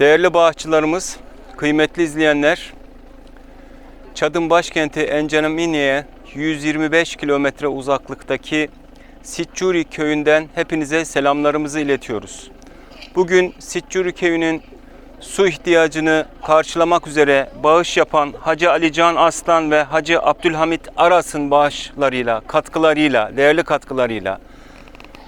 Değerli bağışçılarımız, kıymetli izleyenler, Çad'ın başkenti Encenamini'ye 125 kilometre uzaklıktaki Sitcuri köyünden hepinize selamlarımızı iletiyoruz. Bugün Sitcuri köyünün su ihtiyacını karşılamak üzere bağış yapan Hacı Alican Aslan ve Hacı Abdülhamit Aras'ın bağışlarıyla, katkılarıyla, değerli katkılarıyla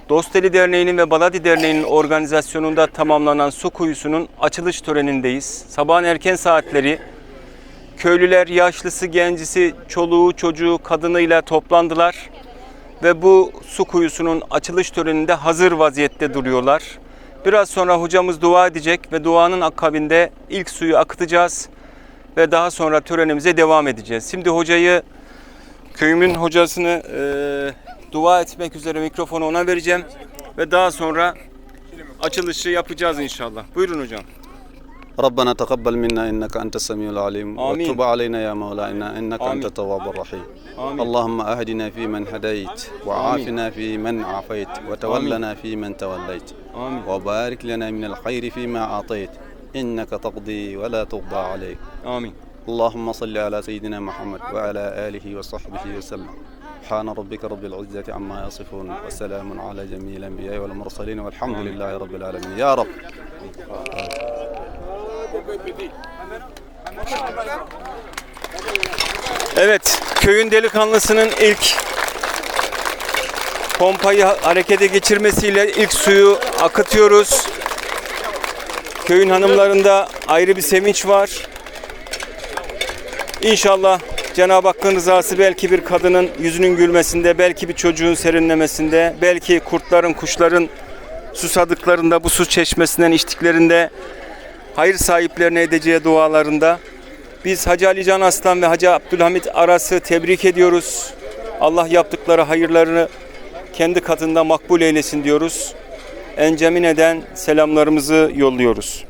Dosteli Derneği'nin ve Baladi Derneği'nin organizasyonunda tamamlanan su kuyusunun açılış törenindeyiz. Sabahın erken saatleri köylüler yaşlısı, gencisi, çoluğu, çocuğu, kadınıyla toplandılar ve bu su kuyusunun açılış töreninde hazır vaziyette duruyorlar. Biraz sonra hocamız dua edecek ve duanın akabinde ilk suyu akıtacağız ve daha sonra törenimize devam edeceğiz. Şimdi hocayı köyümün hocasını e, dua etmek üzere mikrofonu ona vereceğim ve daha sonra açılışı yapacağız inşallah. Buyurun hocam. ربنا تقبل منا إنك أنت السميع العليم آمين. وتب علينا يا مولانا إنك آمين. انت التواب الرحيم آمين. اللهم أهدنا فيمن هديت وعافنا فيمن عافيت وتولنا فيمن توليت آمين. وبارك لنا من الخير فيما أعطيت إنك تقضي ولا تقضى عليك Amin. اللهم صل على سيدنا محمد وعلى آله وصحبه وسلم سبحان ربك رب العزة عما يصفون وسلام على جميع الأنبياء والمرسلين والحمد لله رب العالمين يا رب Evet, köyün delikanlısının ilk pompayı harekete geçirmesiyle ilk suyu akıtıyoruz. Köyün hanımlarında ayrı bir sevinç var. İnşallah Cenab-ı Hakk'ın rızası belki bir kadının yüzünün gülmesinde, belki bir çocuğun serinlemesinde, belki kurtların, kuşların susadıklarında, bu su çeşmesinden içtiklerinde, hayır sahiplerine edeceği dualarında biz Hacı Ali Can Aslan ve Hacı Abdülhamit Aras'ı tebrik ediyoruz. Allah yaptıkları hayırlarını kendi katında makbul eylesin diyoruz. Encemine'den selamlarımızı yolluyoruz.